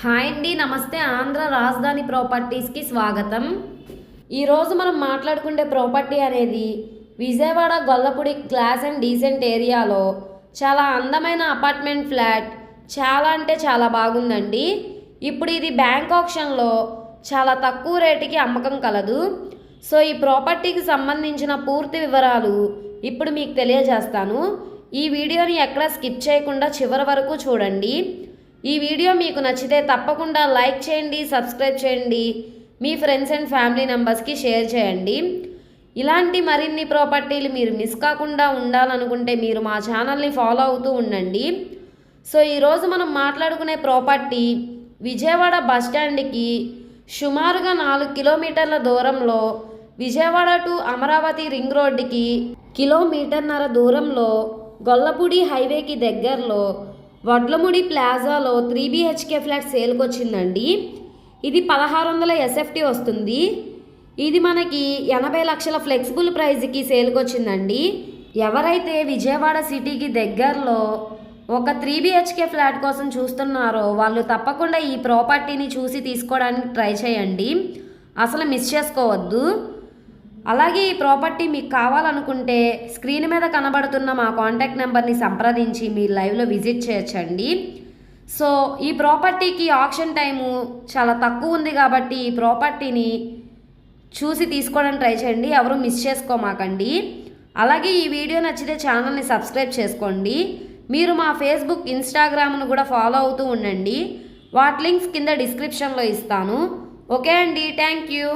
Hi అండి నమస్తే. ఆంధ్ర రాజధాని ప్రాపర్టీస్కి స్వాగతం. ఈరోజు మనం మాట్లాడుకునే ప్రాపర్టీ అనేది Vijayawada Gollapudi class and decent ఏరియాలో చాలా అందమైన అపార్ట్మెంట్ ఫ్లాట్. చాలా అంటే చాలా బాగుందండి. ఇప్పుడు ఇది బ్యాంక్ ఆప్షన్లో చాలా తక్కువ రేటుకి అమ్మకం కలదు. సో ఈ ప్రాపర్టీకి సంబంధించిన పూర్తి వివరాలు ఇప్పుడు మీకు తెలియజేస్తాను. ఈ వీడియోని ఎక్కడ స్కిప్ చేయకుండా చివరి వరకు చూడండి. ఈ వీడియో మీకు నచ్చితే తప్పకుండా లైక్ చేయండి సబ్స్క్రైబ్ చేయండి మీ ఫ్రెండ్స్ అండ్ ఫ్యామిలీ మెంబర్స్కి షేర్ చేయండి. ఇలాంటి మరిన్ని ప్రాపర్టీలు మీరు మిస్ కాకుండా ఉండాలనుకుంటే మీరు మా ఛానల్ని ఫాలో అవుతూ ఉండండి. సో ఈరోజు మనం మాట్లాడుకునే ప్రాపర్టీ విజయవాడ బస్ స్టాండ్కి సుమారుగా నాలుగు కిలోమీటర్ల దూరంలో విజయవాడ టు అమరావతి రింగ్ రోడ్డుకి కిలోమీటర్న్నర దూరంలో గొల్లపూడి హైవేకి దగ్గరలో వడ్లముడి ప్లాజాలో త్రీ బీహెచ్కే ఫ్లాట్ సేల్కి వచ్చిందండి ఇది పదహారు వందల ఎస్ఎఫ్టీ వస్తుంది. ఇది మనకి ఎనభై లక్షల ఫ్లెక్సిబుల్ ప్రైజ్కి సేల్కి వచ్చిందండి ఎవరైతే విజయవాడ సిటీకి దగ్గరలో ఒక త్రీ బిహెచ్కే ఫ్లాట్ కోసం చూస్తున్నారో వాళ్ళు తప్పకుండా ఈ ప్రాపర్టీని చూసి తీసుకోవడానికి ట్రై చేయండి. అసలు మిస్ చేసుకోవద్దు. అలాగే ఈ ప్రాపర్టీ మీకు కావాలనుకుంటే స్క్రీన్ మీద కనబడుతున్న మా కాంటాక్ట్ నెంబర్ని సంప్రదించి మీరు లైవ్లో విజిట్ చేయొచ్చండి. సో ఈ ప్రాపర్టీకి ఆప్షన్ టైము చాలా తక్కువ ఉంది కాబట్టి ఈ ప్రాపర్టీని చూసి తీసుకోవడానికి ట్రై చేయండి. ఎవరు మిస్ చేసుకోమాకండి. అలాగే ఈ వీడియో నచ్చితే ఛానల్ని సబ్స్క్రైబ్ చేసుకోండి. మీరు మా ఫేస్బుక్ ఇన్స్టాగ్రామ్ను కూడా ఫాలో అవుతూ ఉండండి. వాటి లింక్స్ కింద డిస్క్రిప్షన్లో ఇస్తాను. ఓకే అండి. Thank you.